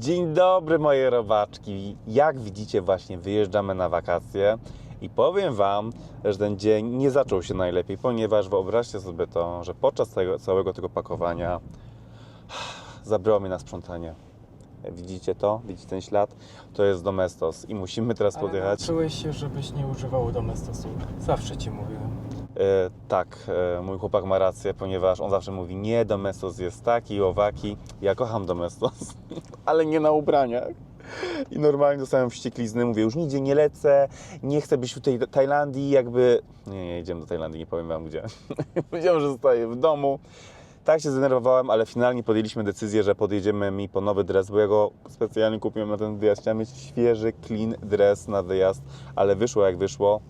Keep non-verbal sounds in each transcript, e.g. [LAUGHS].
Dzień dobry moje robaczki. Jak widzicie właśnie wyjeżdżamy na wakacje i powiem Wam, że ten dzień nie zaczął się najlepiej, ponieważ wyobraźcie sobie to, że podczas tego, całego tego pakowania zabrało mnie na sprzątanie. Widzicie to? Widzicie ten ślad? To jest Domestos i musimy teraz podjechać. Czułeś się, żebyś nie używał domestosu. Zawsze ci mówiłem. E, tak, e, mój chłopak ma rację, ponieważ on zawsze mówi, nie, Domestos jest taki, owaki. Ja kocham Domestos, [LAUGHS] ale nie na ubraniach. I normalnie dostałem wścieklizny, mówię, już nigdzie nie lecę, nie chcę być w tej Tajlandii, jakby... Nie, nie, idziemy do Tajlandii, nie powiem wam gdzie. [LAUGHS] Powiedziałem, że zostaję w domu. Tak się zdenerwowałem, ale finalnie podjęliśmy decyzję, że podjedziemy mi po nowy dres, bo ja go specjalnie kupiłem na ten wyjazd. Chciałem mieć świeży, clean dres na wyjazd, ale wyszło jak wyszło.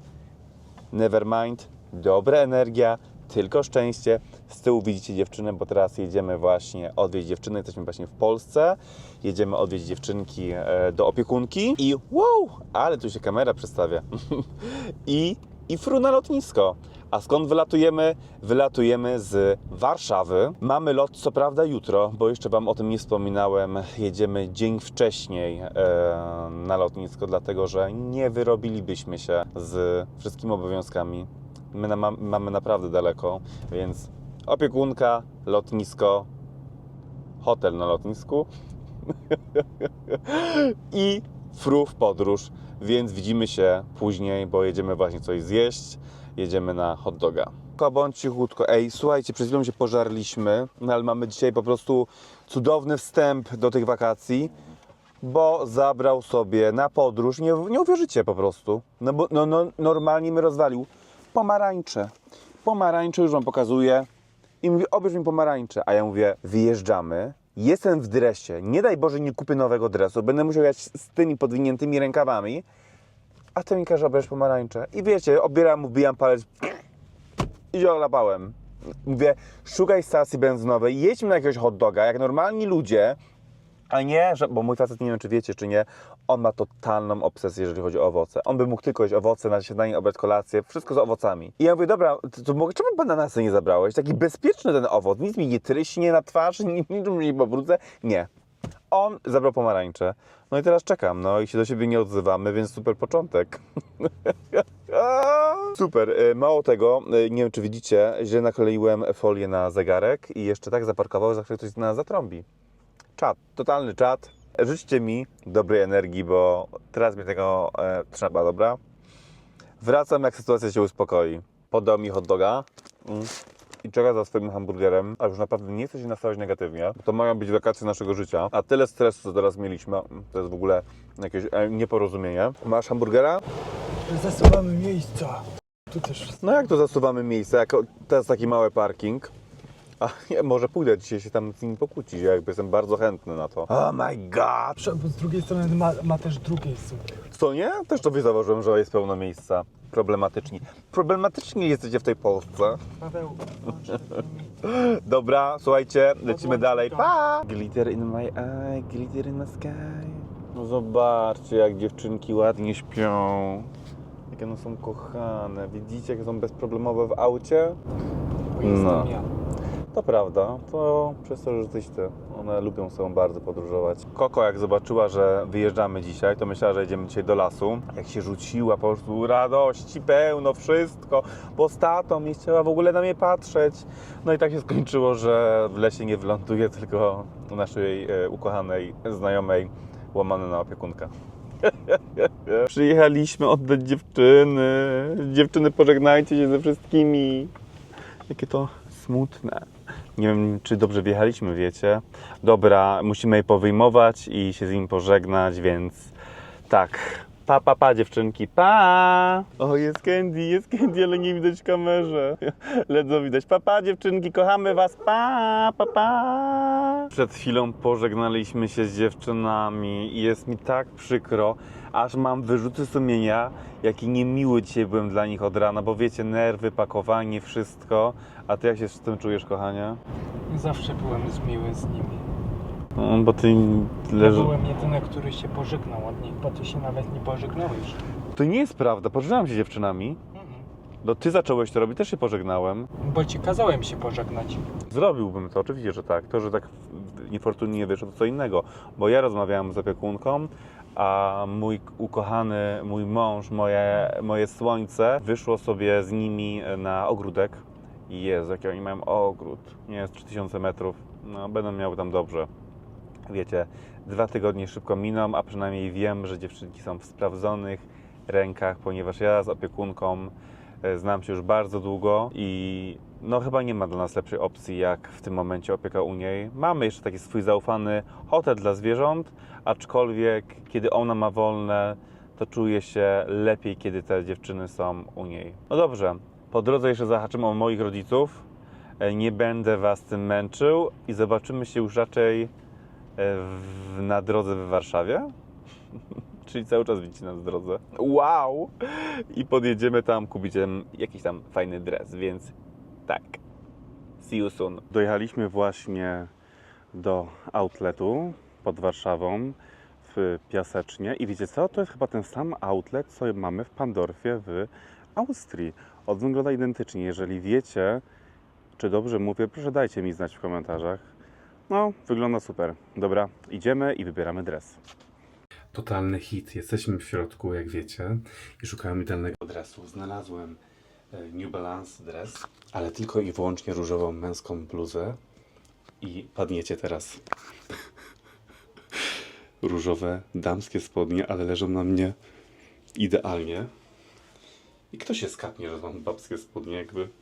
Nevermind, dobra energia, tylko szczęście. Z tyłu widzicie dziewczynę, bo teraz jedziemy właśnie odwieźć dziewczynę. Jesteśmy właśnie w Polsce. Jedziemy odwieźć dziewczynki e, do opiekunki i wow, ale tu się kamera przedstawia. [LAUGHS] I, I fru na lotnisko. A skąd wylatujemy? Wylatujemy z Warszawy. Mamy lot, co prawda, jutro, bo jeszcze Wam o tym nie wspominałem. Jedziemy dzień wcześniej e, na lotnisko, dlatego że nie wyrobilibyśmy się z wszystkimi obowiązkami. My na, ma, mamy naprawdę daleko, więc opiekunka, lotnisko, hotel na lotnisku [LAUGHS] i fru w podróż. Więc widzimy się później, bo jedziemy właśnie coś zjeść. Jedziemy na hot doga. Bądź cichutko. Ej, słuchajcie, przed chwilą się pożarliśmy, no ale mamy dzisiaj po prostu cudowny wstęp do tych wakacji, bo zabrał sobie na podróż, nie, nie uwierzycie po prostu, no bo no, no, normalnie mi rozwalił pomarańcze. Pomarańcze już Wam pokazuję. I mówi, obierz mi pomarańcze, a ja mówię, wyjeżdżamy, jestem w dresie, nie daj Boże nie kupię nowego dresu, będę musiał jechać z tymi podwiniętymi rękawami, a ty mi każe obierz pomarańcze. I wiecie, obieram, wbijam palec. I olapałem. Mówię, szukaj stacji benzynowej, jedźmy na jakiegoś hot doga, jak normalni ludzie, a nie, że, bo mój facet, nie wiem czy wiecie, czy nie, on ma totalną obsesję, jeżeli chodzi o owoce. On by mógł tylko jeść owoce na śniadanie, obiad, kolację, wszystko z owocami. I ja mówię, dobra, to, to mogę, czemu bananasy nie zabrałeś? Taki bezpieczny ten owoc, nic mi nie tryśnie na twarz, nic [LAUGHS] mi nie pobrudzę. Nie. On zabrał pomarańcze. No i teraz czekam, no i się do siebie nie odzywamy, więc super początek. [LAUGHS] Super. E, Mało tego, e, nie wiem czy widzicie, źle nakleiłem folię na zegarek i jeszcze tak zaparkował, że za ktoś nas zatrąbi. Czat, totalny czat. Życzcie mi dobrej energii, bo teraz mi tego e, trzeba, dobra? Wracam, jak sytuacja się uspokoi. Podał mi hot doga mm, i czeka za swoim hamburgerem, a już naprawdę nie chcę się nastawiać negatywnie. bo To mają być wakacje naszego życia, a tyle stresu, co teraz mieliśmy, mm, to jest w ogóle jakieś e, nieporozumienie. Masz hamburgera? Zasuwamy miejsca. Tu też. No jak to zasuwamy miejsce? Jak to jest taki mały parking. A nie, może pójdę dzisiaj się tam z nimi pokłócić, jakby jestem bardzo chętny na to. Oh my god! Prze- bo Z drugiej strony ma, ma też drugie super. Co nie? Też to zauważyłem, że jest pełno miejsca. Problematyczni. Problematyczni jesteście w tej Polsce. Paweł, [LAUGHS] Dobra, słuchajcie, lecimy dalej. Pa! Glitter in my eye, glitter in my sky. No zobaczcie, jak dziewczynki ładnie śpią. Jakie one są kochane. Widzicie, jakie są bezproblemowe w aucie? bo jestem No. ja. To prawda, to przez to, że ty. One lubią sobą bardzo podróżować. Koko jak zobaczyła, że wyjeżdżamy dzisiaj, to myślała, że jedziemy dzisiaj do lasu. Jak się rzuciła, po prostu radości, pełno, wszystko, bo z tatą nie chciała w ogóle na mnie patrzeć. No i tak się skończyło, że w lesie nie wyląduje, tylko naszej e, ukochanej znajomej łamane na opiekunkę. [LAUGHS] Przyjechaliśmy oddać dziewczyny. Dziewczyny, pożegnajcie się ze wszystkimi. Jakie to smutne. Nie wiem, czy dobrze wjechaliśmy, wiecie. Dobra, musimy je powyjmować i się z nim pożegnać, więc tak. Pa, pa, pa, dziewczynki, pa! O, jest Candy, jest Candy, ale nie widać w kamerze. [LAUGHS] Ledwo widać. Pa, pa, dziewczynki, kochamy was, pa, pa, pa! Przed chwilą pożegnaliśmy się z dziewczynami i jest mi tak przykro, aż mam wyrzuty sumienia, jaki niemiły dzisiaj byłem dla nich od rana, bo wiecie, nerwy, pakowanie, wszystko. A ty jak się z tym czujesz, kochanie? Zawsze byłem miły z nimi. No, bo ty Ja leży... byłem jedyny, który się pożegnał od nich, bo ty się nawet nie pożegnałeś. To nie jest prawda, pożegnałem się z dziewczynami. Mhm. No ty zacząłeś to robić, też się pożegnałem. Bo ci kazałem się pożegnać. Zrobiłbym to, oczywiście, że tak. To, że tak niefortunnie wyszło, to co innego. Bo ja rozmawiałem z opiekunką, a mój ukochany, mój mąż, moje, moje słońce wyszło sobie z nimi na ogródek. I Jezu, jaki oni mają ogród. Nie jest 3000 metrów. No, będą miały tam dobrze. Wiecie, dwa tygodnie szybko miną, a przynajmniej wiem, że dziewczynki są w sprawdzonych rękach, ponieważ ja z opiekunką znam się już bardzo długo i no chyba nie ma dla nas lepszej opcji jak w tym momencie opieka u niej. Mamy jeszcze taki swój zaufany hotel dla zwierząt, aczkolwiek kiedy ona ma wolne, to czuję się lepiej, kiedy te dziewczyny są u niej. No dobrze, po drodze jeszcze zahaczymy o moich rodziców. E, Nie będę Was tym męczył i zobaczymy się już raczej e, w, na drodze w Warszawie. [LAUGHS] Czyli cały czas widzicie nas w drodze. Wow! I podjedziemy tam, kupicie jakiś tam fajny dres, więc tak. See you soon. Dojechaliśmy właśnie do outletu pod Warszawą w Piasecznie i wiecie co? To jest chyba ten sam outlet, co mamy w Pandorfie w Austrii. On wygląda identycznie. Jeżeli wiecie, czy dobrze mówię, proszę dajcie mi znać w komentarzach. No, wygląda super. Dobra, idziemy i wybieramy dres. Totalny hit. Jesteśmy w środku, jak wiecie, i szukałem idealnego dresu. Znalazłem e, New Balance dres, ale tylko i wyłącznie różową męską bluzę. I padniecie teraz. [LAUGHS] Różowe damskie spodnie, ale leżą na mnie idealnie. I kto się skapnie, że mam babskie spodnie, jakby. [LAUGHS]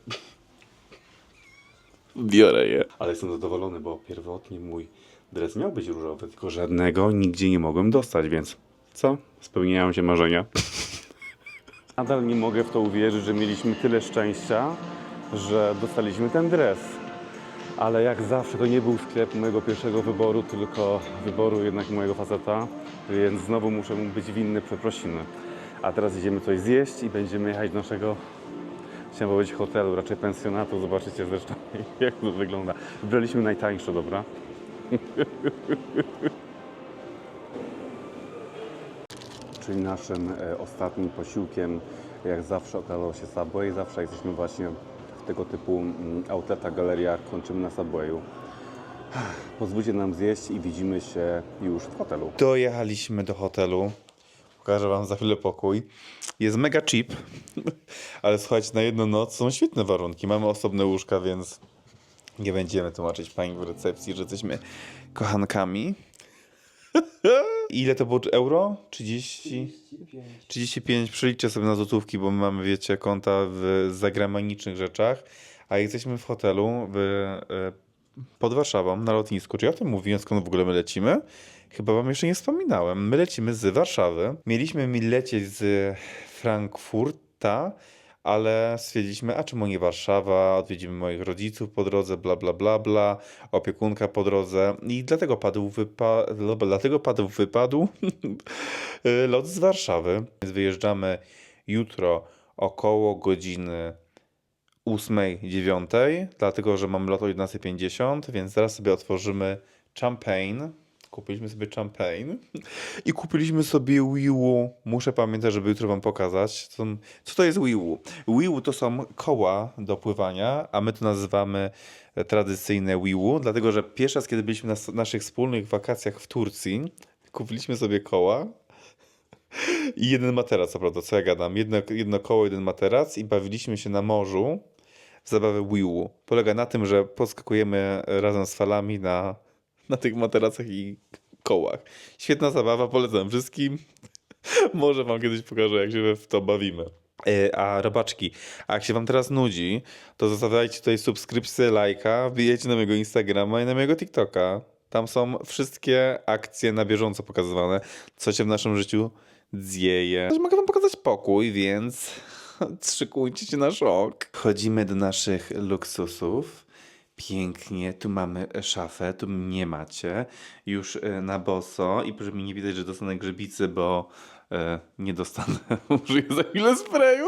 Biorę je. Ale jestem zadowolony, bo pierwotnie mój dres miał być różowy, tylko żadnego nigdzie nie mogłem dostać, więc co? Spełniają się marzenia. [LAUGHS] Nadal nie mogę w to uwierzyć, że mieliśmy tyle szczęścia, że dostaliśmy ten dres. Ale jak zawsze to nie był sklep mojego pierwszego wyboru, tylko wyboru jednak mojego faceta, więc znowu muszę mu być winny przeprosiny. A teraz idziemy coś zjeść i będziemy jechać do naszego, chciałem powiedzieć hotelu, raczej pensjonatu. Zobaczycie zresztą [LAUGHS] jak to wygląda. Wybraliśmy najtańsze, dobra? [LAUGHS] Czyli naszym e, ostatnim posiłkiem, jak zawsze okazał się Subway. Zawsze jesteśmy właśnie w tego typu mm, outletach, galeriach, kończymy na Subwayu. [SIGHS] Pozwólcie nam zjeść i widzimy się już w hotelu. Dojechaliśmy do hotelu. Pokażę Wam za chwilę pokój. Jest mega cheap, [LAUGHS] ale słuchajcie, na jedną noc są świetne warunki. Mamy osobne łóżka, więc nie będziemy tłumaczyć pani w recepcji, że jesteśmy kochankami. Ile to było euro? 30? 35. Przeliczcie sobie na złotówki, bo my mamy, wiecie, konta w zagranicznych rzeczach, a jesteśmy w hotelu w, e, pod Warszawą na lotnisku. Czy ja o tym mówiłem, skąd w ogóle my lecimy? Chyba wam jeszcze nie wspominałem. My lecimy z Warszawy. Mieliśmy mi lecieć z Frankfurta, ale stwierdziliśmy, a czemu nie Warszawa, odwiedzimy moich rodziców po drodze, bla, bla, bla, bla, opiekunka po drodze i dlatego padł, wypa- dlatego padł wypadł [LAUGHS] lot z Warszawy. Więc wyjeżdżamy jutro około godziny 8-9, dlatego że mamy lot o 11.50, więc zaraz sobie otworzymy champagne. Kupiliśmy sobie champagne [LAUGHS] i kupiliśmy sobie Wiiwu. Muszę pamiętać, żeby jutro wam pokazać. Co, co to jest Wiiwu? Wiiwu to są koła do pływania, a my to nazywamy tradycyjne Wiiwu, dlatego że pierwszy raz, kiedy byliśmy na naszych wspólnych wakacjach w Turcji, kupiliśmy sobie koła i jeden materac, co prawda, co ja gadam. Jedno, jedno koło, jeden materac i bawiliśmy się na morzu w zabawę Wiiwu. Polega na tym, że podskakujemy razem z falami na, na tych materacach i kołach. Świetna zabawa, polecam wszystkim. [LAUGHS] Może wam kiedyś pokażę, jak się w to bawimy. E, A robaczki, a jak się wam teraz nudzi, to zostawiajcie tutaj subskrypcję, lajka, wbijajcie na mojego Instagrama i na mojego TikToka. Tam są wszystkie akcje na bieżąco pokazywane, co się w naszym życiu dzieje. Też mogę wam pokazać pokój, więc [LAUGHS] szykujcie się na szok. Chodzimy do naszych luksusów. Pięknie, tu mamy szafę, tu nie macie. Już e, na boso i proszę mi nie widać, że dostanę grzybicy, bo e, nie dostanę. [LAUGHS] Użyję za chwilę sprayu.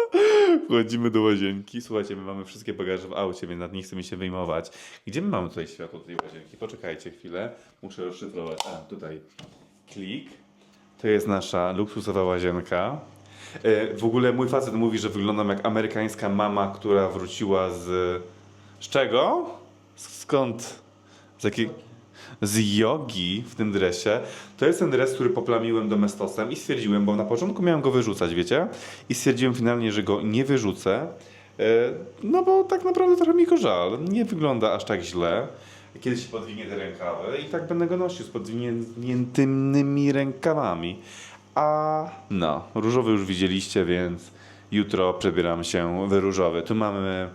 [LAUGHS] Wchodzimy do łazienki. Słuchajcie, my mamy wszystkie bagaże w aucie, więc nad nie chcemy się wyjmować. Gdzie my mamy tutaj światło tej łazienki? Poczekajcie chwilę. Muszę rozszyfrować. A, tutaj klik. To jest nasza luksusowa łazienka. E, W ogóle mój facet mówi, że wyglądam jak amerykańska mama, która wróciła z... Z czego? Skąd? Z jakiej... Z jogi w tym dresie. To jest ten dres, który poplamiłem domestosem i stwierdziłem, bo na początku miałem go wyrzucać, wiecie? I stwierdziłem finalnie, że go nie wyrzucę. E, No bo tak naprawdę trochę mi go żal. Nie wygląda aż tak źle. Kiedyś podwinie te rękawy i tak będę go nosił z podwiniętymi rękawami. A no, różowy już widzieliście, więc jutro przebieram się w różowy. Tu mamy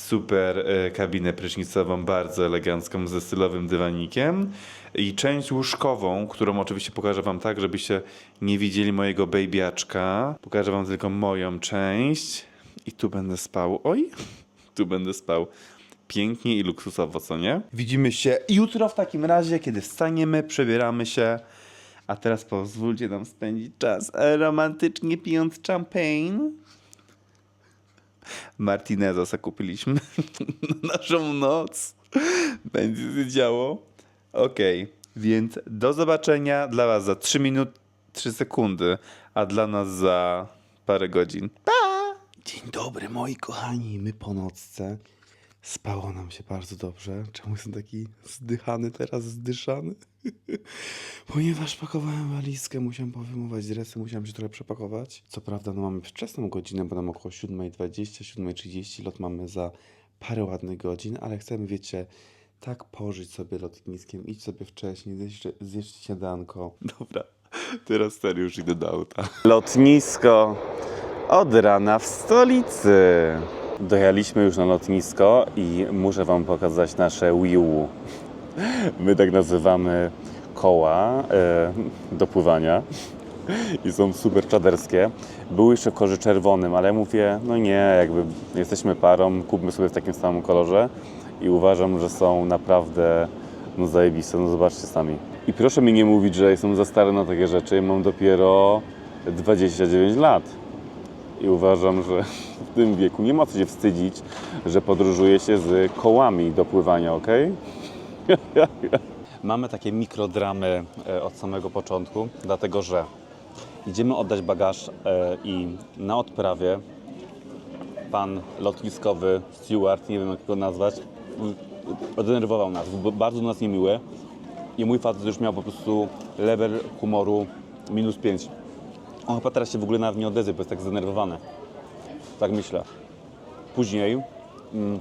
super e, kabinę prysznicową, bardzo elegancką, ze stylowym dywanikiem i część łóżkową, którą oczywiście pokażę wam tak, żebyście nie widzieli mojego babyaczka. Pokażę wam tylko moją część i tu będę spał. Oj, [LAUGHS] tu będę spał. Pięknie i luksusowo, co nie? Widzimy się jutro w takim razie, kiedy wstaniemy, przebieramy się. A teraz pozwólcie nam spędzić czas romantycznie pijąc champagne. Martineza zakupiliśmy [LAUGHS] na naszą noc. Będzie się działo. Okej, więc do zobaczenia dla Was za 3 minuty, 3 sekundy, a dla nas za parę godzin. Pa! Dzień dobry, moi kochani. My po nocce. Spało nam się bardzo dobrze. Czemu jestem taki zdychany teraz, zdyszany? [LAUGHS] Ponieważ pakowałem walizkę, musiałem powyjmować dresy, musiałem się trochę przepakować. Co prawda, no mamy wczesną godzinę, bo nam około 7.20, 7.30. Lot mamy za parę ładnych godzin, ale chcemy, wiecie, tak pożyć sobie lotniskiem, idź sobie wcześniej, zjeść, zjeść śniadanko. [LAUGHS] Dobra, teraz serio już idę do auta. Lotnisko od rana w stolicy. Dojechaliśmy już na lotnisko i muszę Wam pokazać nasze Wii U. [LAUGHS] My tak nazywamy koła e, do pływania i są super czaderskie. Były jeszcze w kolorze czerwonym, ale ja mówię, no nie, jakby jesteśmy parą, kupmy sobie w takim samym kolorze i uważam, że są naprawdę no zajebiste, no zobaczcie sami. I proszę mi nie mówić, że jestem za stary na takie rzeczy, mam dopiero 29 lat. I uważam, że [LAUGHS] w tym wieku nie ma co się wstydzić, że podróżuje się z kołami do pływania, ok? [LAUGHS] Mamy takie mikrodramy e, od samego początku, dlatego że idziemy oddać bagaż e, i na odprawie pan lotniskowy steward, nie wiem jak go nazwać, denerwował nas, był bardzo nas niemiły i mój facet już miał po prostu level humoru minus 5. On chyba teraz się w ogóle nawet nie odezwie, bo jest tak zdenerwowany. Tak myślę. Później, mm,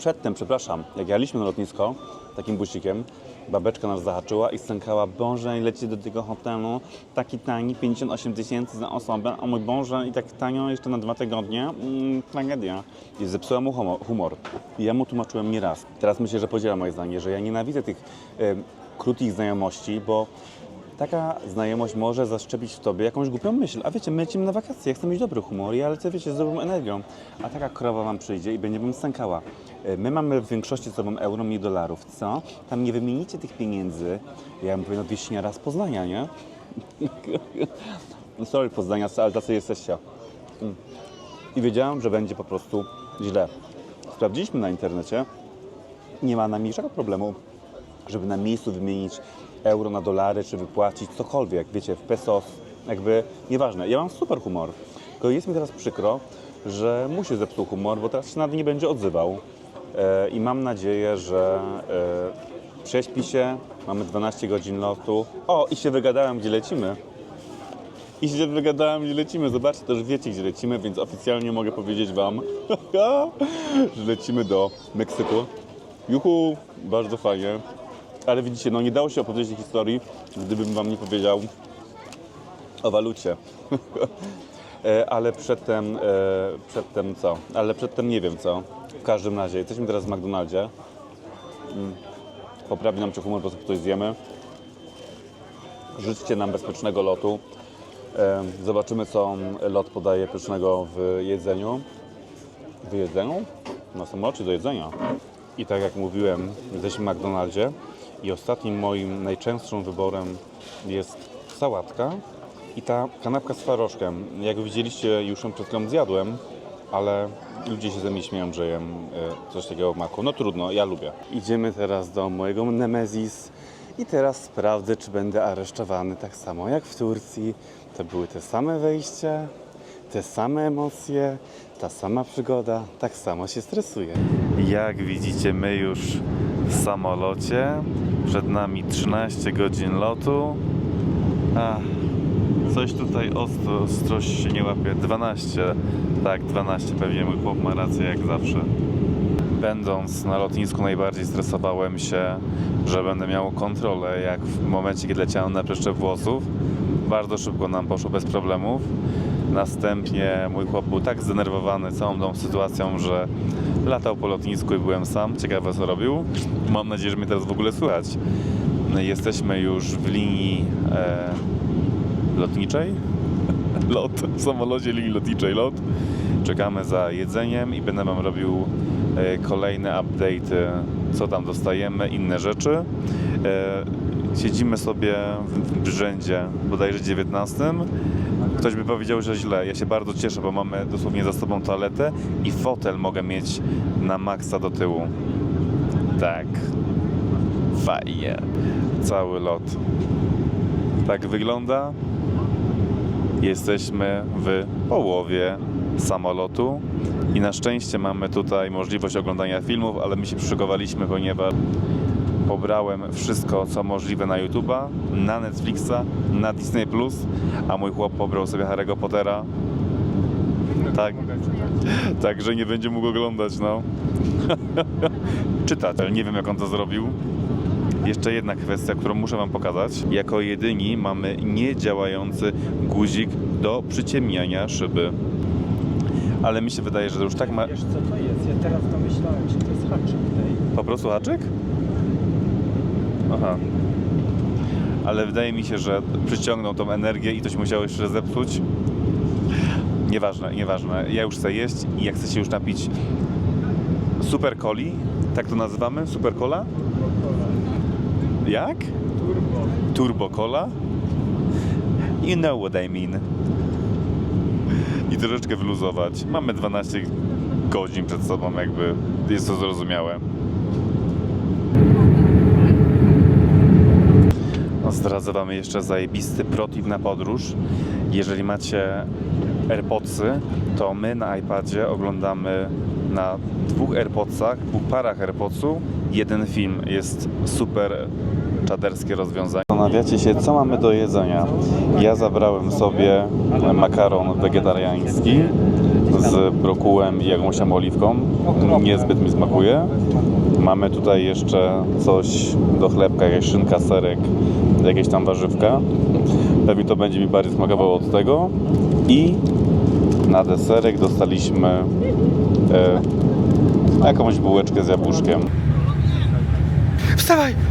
przedtem, przepraszam, jak jechaliśmy na lotnisko takim busikiem, babeczka nas zahaczyła i stękała, Boże, i leci do tego hotelu, taki tani, 58 tysięcy za osobę, o mój Boże, i tak tanio jeszcze na dwa tygodnie, mm, tragedia. I zepsuła mu humor. I ja mu tłumaczyłem nie raz. Teraz myślę, że podziela moje zdanie, że ja nienawidzę tych e, krótkich znajomości, bo taka znajomość może zaszczepić w tobie jakąś głupią myśl. A wiecie, my lecimy na wakacje, ja chcę mieć dobry humor, ja lecę, wiecie, z dobrą energią. A taka krowa wam przyjdzie i będzie wam stękała. E, My mamy w większości z sobą euro, nie dolarów, co? Tam nie wymienicie tych pieniędzy. Ja bym powiedział, wieśniara z Poznania, nie? [LAUGHS] Sorry, Poznania, ale tacy jesteście. Mm. I wiedziałem, że będzie po prostu źle. Sprawdziliśmy na internecie, nie ma najmniejszego problemu, żeby na miejscu wymienić euro na dolary, czy wypłacić cokolwiek, wiecie, w pesos, jakby nieważne. Ja mam super humor, tylko jest mi teraz przykro, że mu się zepsuł humor, bo teraz się nawet nie będzie odzywał. E, I mam nadzieję, że e, prześpi się, mamy 12 godzin lotu. O, i się wygadałem, gdzie lecimy. I się wygadałem, gdzie lecimy. Zobaczcie, też wiecie, gdzie lecimy, więc oficjalnie mogę powiedzieć Wam, [LAUGHS] że lecimy do Meksyku. Juhu, bardzo fajnie. Ale widzicie, no nie dało się opowiedzieć tej historii, gdybym Wam nie powiedział o walucie. [LAUGHS] E, Ale przedtem, e, przedtem co? Ale przedtem nie wiem co. W każdym razie, jesteśmy teraz w McDonaldzie. Mm. Poprawi nam się humor, po prostu coś zjemy. Życzcie nam bezpiecznego lotu. E, Zobaczymy, co lot podaje pysznego w jedzeniu. W jedzeniu? Na samolocie do jedzenia. I tak jak mówiłem, jesteśmy w McDonaldzie i ostatnim moim najczęstszym wyborem jest sałatka i ta kanapka z faroszkiem. Jak widzieliście, już ją przed chwilą zjadłem, ale ludzie się ze mnie śmieją, że jem e, coś takiego w maku. No trudno, ja lubię. Idziemy teraz do mojego Nemesis I teraz sprawdzę, czy będę aresztowany tak samo jak w Turcji. To były te same wejścia, te same emocje, ta sama przygoda, tak samo się stresuję. Jak widzicie, my już samolocie. Przed nami 13 godzin lotu. Ach, coś tutaj ostro, ostrość się nie łapie. 12, tak, 12 pewnie mój chłop ma rację jak zawsze. Będąc na lotnisku najbardziej stresowałem się, że będę miał kontrolę, jak w momencie, kiedy leciałem na przeszczep włosów. Bardzo szybko nam poszło bez problemów. Następnie mój chłop był tak zdenerwowany całą tą sytuacją, że latał po lotnisku i byłem sam. Ciekawe co robił. Mam nadzieję, że mnie teraz w ogóle słychać. Jesteśmy już w linii e, lotniczej. [LAUGHS] Lot w samolocie linii lotniczej lot. Czekamy za jedzeniem i będę wam robił e, kolejne update'y, co tam dostajemy, inne rzeczy. E, siedzimy sobie w w rzędzie bodajże 19. Ktoś by powiedział, że źle. Ja się bardzo cieszę, bo mamy dosłownie za sobą toaletę i fotel mogę mieć na maksa do tyłu. Tak. Fajnie. Cały lot. Tak wygląda. Jesteśmy w połowie samolotu i na szczęście mamy tutaj możliwość oglądania filmów, ale my się przygotowaliśmy, ponieważ pobrałem wszystko, co możliwe na YouTube'a, na Netflixa, na Disney+, a mój chłop pobrał sobie Harry'ego Pottera. Tak, także nie będzie mógł oglądać, no. [LAUGHS] Czytać, ale nie wiem jak on to zrobił. Jeszcze jedna kwestia, którą muszę Wam pokazać. Jako jedyni mamy niedziałający guzik do przyciemniania szyby. Ale mi się wydaje, że już tak ma... Wiesz co to jest? Ja teraz domyślałem się, to jest haczyk tej. Po prostu haczyk? Aha. Ale wydaje mi się, że przyciągnął tą energię i coś musiał jeszcze zepsuć. Nieważne, nieważne. Ja już chcę jeść i jak chcę się już napić super coli, tak to nazywamy? Super cola? Jak? Turbo. Turbo cola? You know what I mean. I troszeczkę wyluzować. Mamy 12 godzin przed sobą, jakby jest to zrozumiałe. Zdradzę Wam jeszcze zajebisty protip na podróż. Jeżeli macie AirPodsy, to my na iPadzie oglądamy na dwóch AirPodsach, dwóch parach AirPodsów, jeden film. Jest super czaderskie rozwiązanie. Zastanawiacie się, co mamy do jedzenia. Ja zabrałem sobie makaron wegetariański z brokułem i jakąś tam oliwką. Niezbyt mi smakuje. Mamy tutaj jeszcze coś do chlebka, jakaś szynka, serek, jakieś tam warzywka. Pewnie to będzie mi bardziej smakowało od tego. I na deserek dostaliśmy e, jakąś bułeczkę z jabłuszkiem. Wstawaj!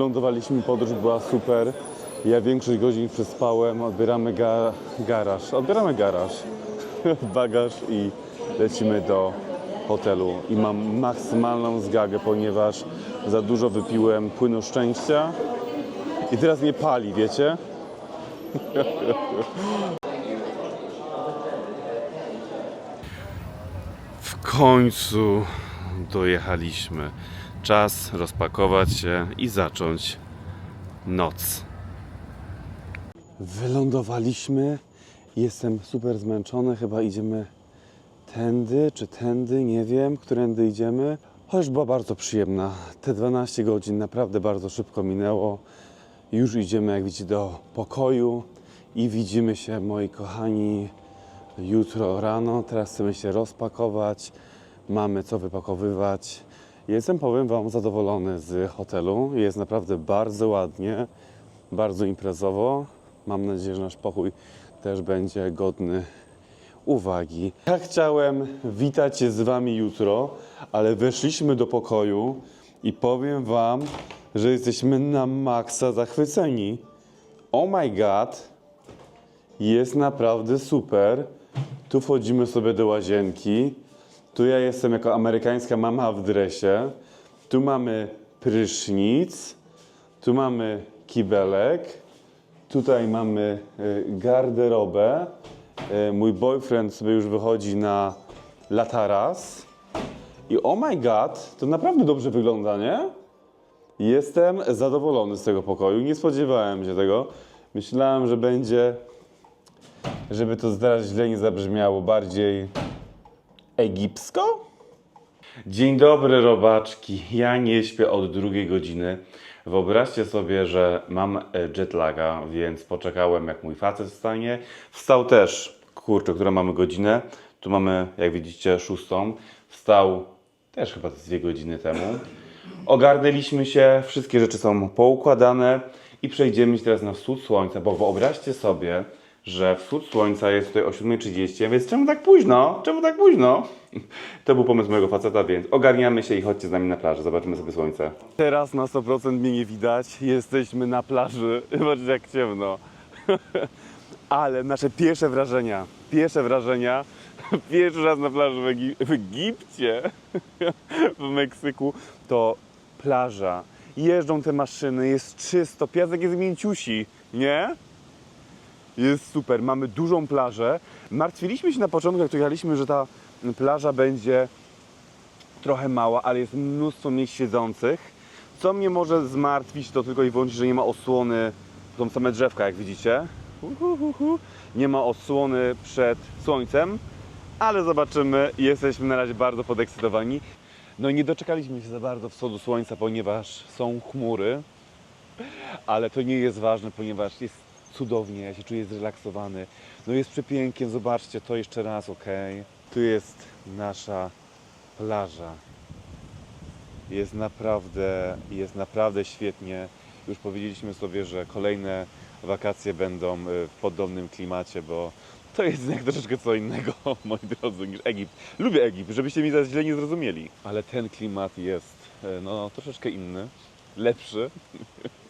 Wylądowaliśmy, podróż była super. Ja większość godzin przespałem, odbieramy ga garaż. Odbieramy garaż, [LAUGHS] bagaż i lecimy do hotelu. I mam maksymalną zgagę, ponieważ za dużo wypiłem płynu szczęścia i teraz mnie pali, wiecie? [LAUGHS] W końcu dojechaliśmy. Czas rozpakować się i zacząć noc. Wylądowaliśmy. Jestem super zmęczony. Chyba idziemy tędy czy tędy, nie wiem, którędy idziemy. Chociaż była bardzo przyjemna. Te 12 godzin naprawdę bardzo szybko minęło. Już idziemy, jak widzicie, do pokoju i widzimy się, moi kochani, jutro rano. Teraz chcemy się rozpakować. Mamy co wypakowywać. Jestem, powiem Wam, zadowolony z hotelu. Jest naprawdę bardzo ładnie, bardzo imprezowo. Mam nadzieję, że nasz pokój też będzie godny uwagi. Ja chciałem witać się z Wami jutro, ale weszliśmy do pokoju i powiem Wam, że jesteśmy na maksa zachwyceni. Oh my god, jest naprawdę super. Tu wchodzimy sobie do łazienki. Tu ja jestem jako amerykańska mama w dresie. Tu mamy prysznic. Tu mamy kibelek. Tutaj mamy y, garderobę. E, Mój boyfriend sobie już wychodzi na lataras. I oh my god, to naprawdę dobrze wygląda, nie? Jestem zadowolony z tego pokoju. Nie spodziewałem się tego. Myślałem, że będzie, żeby to zaraz źle nie zabrzmiało, bardziej egipsko? Dzień dobry, robaczki. Ja nie śpię od drugiej godziny. Wyobraźcie sobie, że mam e, jetlaga, więc poczekałem, jak mój facet wstanie. Wstał też, kurczę, którą mamy godzinę. Tu mamy, jak widzicie, szóstą. Wstał też chyba dwie godziny temu. Ogarnęliśmy się, wszystkie rzeczy są poukładane i przejdziemy się teraz na wschód słońca, bo wyobraźcie sobie, że wschód słońca jest tutaj o 7.30, więc czemu tak późno? Czemu tak późno? [LAUGHS] To był pomysł mojego faceta, więc ogarniamy się i chodźcie z nami na plażę, zobaczymy sobie słońce. Teraz na 100% mnie nie widać, jesteśmy na plaży, [LAUGHS] zobaczcie jak ciemno. [LAUGHS] Ale nasze pierwsze wrażenia, pierwsze wrażenia, pierwszy raz na plaży w, w Egipcie, w Meksyku, to plaża. Jeżdżą te maszyny, jest czysto, piasek jest mięciusi, nie? Jest super, mamy dużą plażę. Martwiliśmy się na początku, jak tu jechaliśmy, że ta plaża będzie trochę mała, ale jest mnóstwo miejsc siedzących. Co mnie może zmartwić, to tylko i wyłącznie, że nie ma osłony, są same drzewka, jak widzicie. Uhuhuhu. Nie ma osłony przed słońcem, ale zobaczymy. Jesteśmy na razie bardzo podekscytowani. No i nie doczekaliśmy się za bardzo wschodu słońca, ponieważ są chmury, ale to nie jest ważne, ponieważ jest cudownie, ja się czuję zrelaksowany. No jest przepięknie, zobaczcie to jeszcze raz, ok? Tu jest nasza plaża. Jest naprawdę, jest naprawdę świetnie. Już powiedzieliśmy sobie, że kolejne wakacje będą y, w podobnym klimacie, bo to jest jednak troszeczkę co innego, [LAUGHS] moi drodzy, niż Egipt. Lubię Egipt, żebyście mi teraz źle nie zrozumieli. Ale ten klimat jest y, no, troszeczkę inny, lepszy.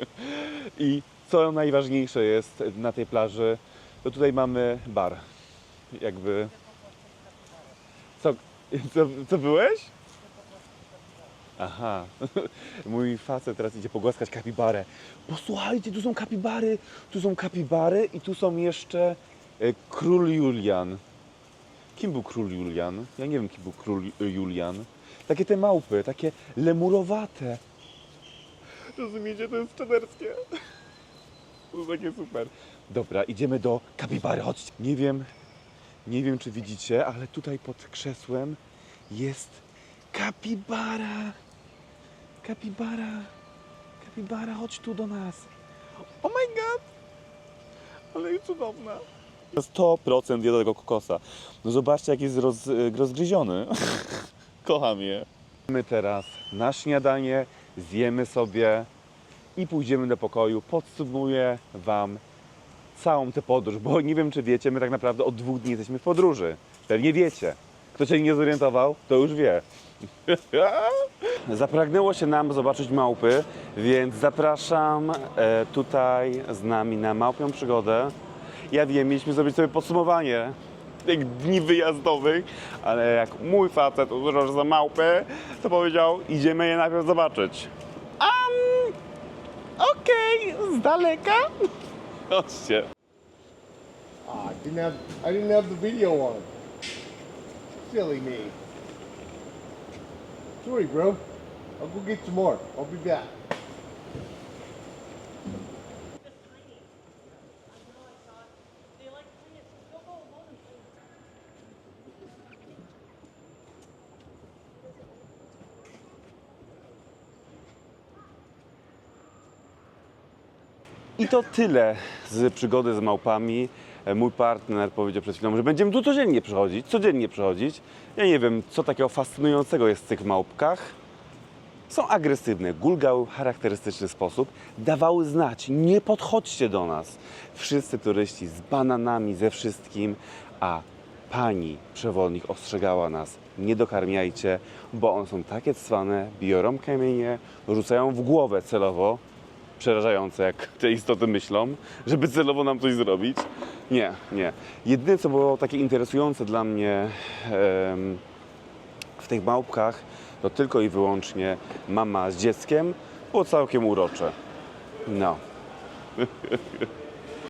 [LAUGHS] I co najważniejsze jest na tej plaży, to tutaj mamy bar. Jakby... Co, co, co byłeś? Aha, [LAUGHS] mój facet teraz idzie pogłaskać kapibarę. Posłuchajcie, tu są kapibary, tu są kapibary i tu są jeszcze e, król Julian. Kim był król Julian? Ja nie wiem, kim był król Julian. Takie te małpy, takie lemurowate. Rozumiecie, to jest czaderskie. [LAUGHS] Takie super. Dobra, idziemy do kapibary, chodźcie. Nie wiem, nie wiem czy widzicie, ale tutaj pod krzesłem jest kapibara. Kapibara. Kapibara, chodź tu do nas. Oh my god. Ale jest cudowna. 100% je do tego kokosa. No zobaczcie, jak jest roz, rozgryziony. [LAUGHS] Kocham je. My teraz na śniadanie zjemy sobie i pójdziemy do pokoju. Podsumuję Wam całą tę podróż, bo nie wiem, czy wiecie, my tak naprawdę od dwóch dni jesteśmy w podróży. Pewnie wiecie. Kto się nie zorientował, to już wie. [LAUGHS] Zapragnęło się nam zobaczyć małpy, więc zapraszam e, tutaj z nami na małpią przygodę. Ja wiem, mieliśmy zrobić sobie podsumowanie tych dni wyjazdowych, ale jak mój facet usłyszał, że za małpy, to powiedział, idziemy je najpierw zobaczyć. Okej, z daleka. [LAUGHS] Chodźcie. Ah, I didn't have I didn't have the video on. Silly me. Sorry, bro. I'll go get some more. I'll be back. To tyle z przygody z małpami. E, Mój partner powiedział przed chwilą, że będziemy tu codziennie przychodzić, codziennie przychodzić. Ja nie wiem, co takiego fascynującego jest w tych małpkach. Są agresywne, gulgały w charakterystyczny sposób, dawały znać, nie podchodźcie do nas. Wszyscy turyści z bananami, ze wszystkim, a pani przewodnik ostrzegała nas, nie dokarmiajcie, bo one są takie cwane, biorą kamienie, rzucają w głowę celowo, przerażające, jak te istoty myślą, żeby celowo nam coś zrobić. Nie, nie. Jedyne, co było takie interesujące dla mnie w tych małpkach, to tylko i wyłącznie mama z dzieckiem było całkiem urocze. No. [LAUGHS]